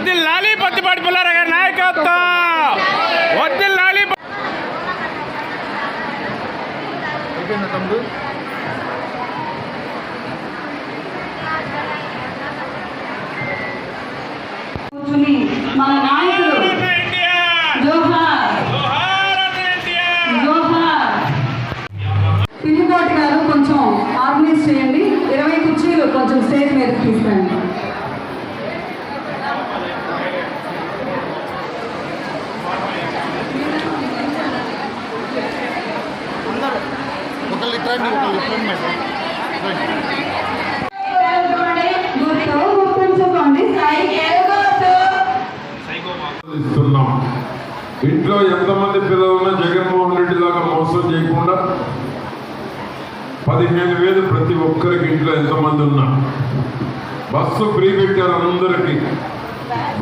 వద్దిల్లాలి పత్తిపాటి పుల్లారావు గారి నాయకత్వం. వద్దిల్లాలి కూర్చుని మన జోహార్ పిల్లికోటి గారు కొంచెం ఆర్గనైజ్ చేయండి. ఇరవై కుర్చీలు కొంచెం స్టేజ్ మీద తీసుకురండి. ఒకళ్ళు ఇట్రండి ఒకళ్ళు ఇస్తున్నాం. ఇంట్లో ఎంతమంది పిల్లలున్నా జగన్మోహన్ రెడ్డి లాగా మోసం చేయకుండా పదిహేను వేలు ప్రతి ఒక్కరికి ఇంట్లో ఎంతమంది ఉన్నా. బస్సు ఫ్రీ పెట్టారు అందరికీ.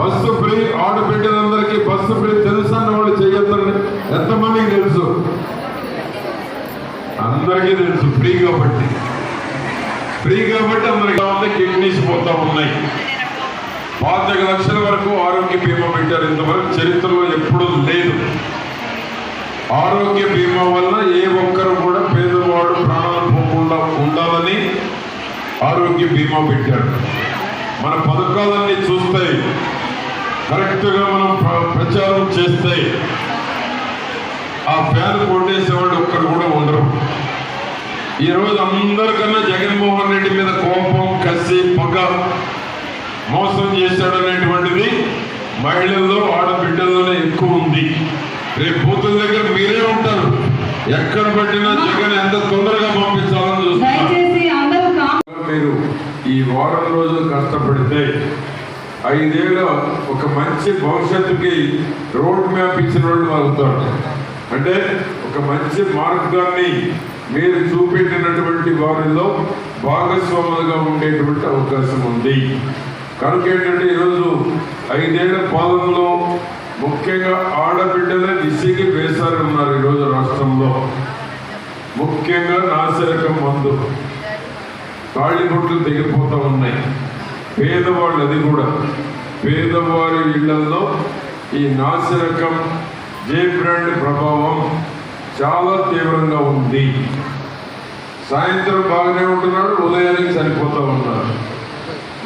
బస్సు ఫ్రీ ఆడబిడ్డలందరికీ బస్సు ఫ్రీ తెలుసన్న వాళ్ళు చేయొద్దండి. ఎంతమందికి అందరికీ తెలుసు ఫ్రీ కాబట్టి. ఫ్రీ కాబట్టి అందరికీ కిడ్నీస్ పోతా ఉన్నాయి. పాతిక లక్షల వరకు ఆరోగ్య బీమా పెట్టారు. ఇంతవరకు చరిత్రలో ఎప్పుడూ లేదు. ఆరోగ్య బీమా వల్ల ఏ ఒక్కరు కూడా పేదవాడు ప్రాణాలు పోకుండా ఉండాలని ఆరోగ్య బీమా పెట్టారు. మన పథకాలన్నీ చూస్తే కరెక్ట్గా మనం ప్రచారం చేస్తే ఆ ఫ్యాన్ కొట్టేసేవాడు ఒక్కరు కూడా ఉండరు. ఈ రోజు అందరికన్నా జగన్మోహన్ రెడ్డి మీద కోపం కసి పగ మోసం చేశాడనేటువంటిది మహిళల్లో ఆడబిడ్డల్లోనే ఎక్కువ ఉంది. రేపు బూతుల దగ్గర మీరే ఉంటారు. ఎక్కడ పట్టినా జగన్ ఎంత తొందరగా పంపించాలని చూస్తున్నారు. మీరు ఈ వారం రోజులు కష్టపడితే ఐదేళ్ళ ఒక మంచి భవిష్యత్తుకి రోడ్ మ్యాప్ ఇచ్చిన వాళ్ళు అవుతారు అంటే ఒక మంచి మార్గాన్ని మీరు చూపెట్టినటువంటి వారిలో భాగస్వాములుగా ఉండేటువంటి అవకాశం ఉంది. కనుక ఏంటంటే ఈరోజు ఐదేళ్ళ పాలనలో ముఖ్యంగా ఆడబిడ్డలే విసిగి వేశారన్నారు ఉన్నారు ఈరోజు రాష్ట్రంలో. ముఖ్యంగా నాసిరకం మందు. తాళిబొట్లు తెగిపోతూ ఉన్నాయి. పేదవాళ్ళు అది కూడా. పేదవారి ఇళ్ళలో ఈ నాసిరకం జే బ్రాండ్ ప్రభావం చాలా తీవ్రంగా ఉంది. సాయంత్రం బాగానే ఉంటున్నాడు ఉదయానికి సరిపోతూ ఉన్నారు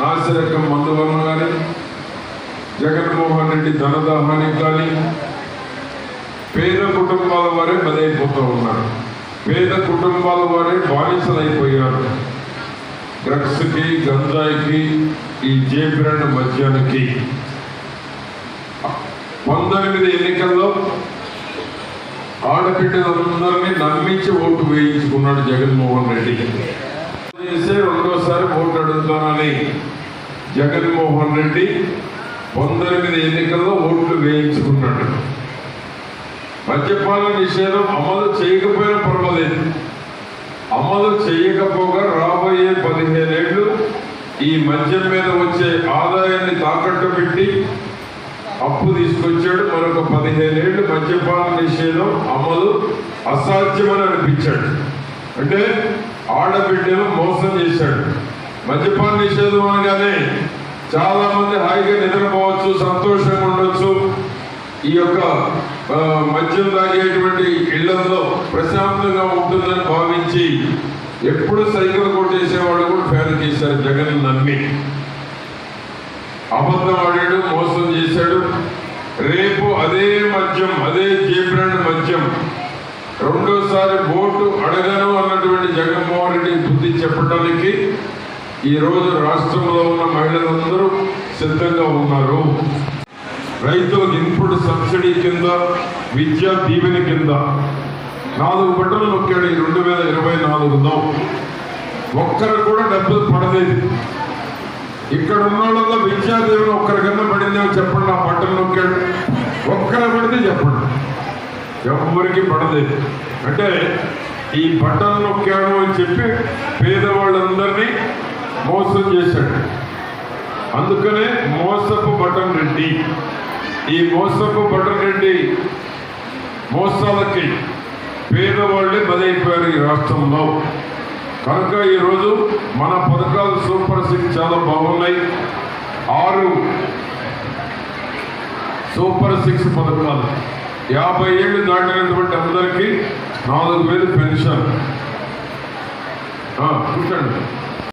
నాసిరకం మందు వలన కానీ జగన్మోహన్ రెడ్డి ధనదాహానికి కానీ పేద కుటుంబాల వారే బలైపోతూ ఉన్నారు. పేద కుటుంబాల వారే బానిసలైపోయారు. డ్రగ్స్కి గంజాయికి ఈ జే బ్రాండ్ మద్యానికి. పంతొమ్మిది ఎన్నికల్లో ఆడబిడ్డలందరినీ నమ్మించి ఓటు వేయించుకున్నాడు జగన్మోహన్ రెడ్డి. చేస్తే రెండోసారి ఓటు అడుగుతానని జగన్మోహన్ రెడ్డి పంతొమ్మిది ఎన్నికల్లో ఓట్లు వేయించుకున్నాడు. మద్యపాన నిషేధం అమలు చేయకపోయినా పర్వాలేదు. అమలు చేయకపోగా రాబోయే పదిహేనేళ్ళు ఈ మద్యం మీద వచ్చే ఆదాయాన్ని తాకట్టు పెట్టి అప్పు తీసుకొచ్చాడు మరొక పదిహేనేళ్ళు మద్యపాన నిషేధం అమలు అసాధ్యమని అనిపించాడు. అంటే ఆడబిడ్డను మోసం చేశాడు. మద్యపాన నిషేధం అనగానే చాలా మంది హాయిగా నిద్రపోవచ్చు సంతోషంగా ఉండొచ్చు. ఈ యొక్క మద్యం తాగేటువంటి ఇళ్ళలో ప్రశాంతంగా ఉంటుందని భావించి ఎప్పుడు సైకిల్ కొట్టేసేవాళ్ళు కూడా ఫేర్ చేశారు జగన్ నమ్మి. అబద్ధం ఆడాడు మోసం చేశాడు. రేపు అదే మద్యం అదే జీబ్రాండ్ మద్యం. రెండోసారి ఓటు అడగను అన్నటువంటి జగన్మోహన్ రెడ్డి బుద్ధి చెప్పడానికి ఈ రోజు రాష్ట్రంలో ఉన్న మహిళలందరూ సిద్ధంగా ఉన్నారు. రైతులకు ఇన్పుట్ సబ్సిడీ కింద విద్యా దీవెన కింద. నాలుగు బట్టలు నొక్కాడు ఈ రెండు వేల ఇరవై నాలుగులో. ఒక్కరు కూడా డబ్బులు పడలేదు. ఇక్కడ ఉన్న వాళ్ళలో విద్యా దీవెన ఒక్కరికన్నా పడిందేమో చెప్పండి ఆ బట్టలు నొక్కాడు. ఒక్కరు పడితే చెప్పండి. ఎవరికి పడలేదు. అంటే ఈ బట్టలు నొక్కాడు అని చెప్పి పేదవాళ్ళందరినీ మోసం చేశాడు. అందుకనే మోసపు బటన్ రెడ్డి ఈ మోసపు బటన్ రెడ్డి మోసాలకి పేదవాళ్ళే బలైపోయారు ఈ రాష్ట్రంలో. కనుక ఈరోజు మన పథకాలు సూపర్ సిక్స్ చాలా బాగున్నాయి. ఆరు సూపర్ సిక్స్ పథకాలు. యాభై ఏళ్ళు దాటినటువంటి అందరికీ నాలుగు వేలు పెన్షన్. చూడండి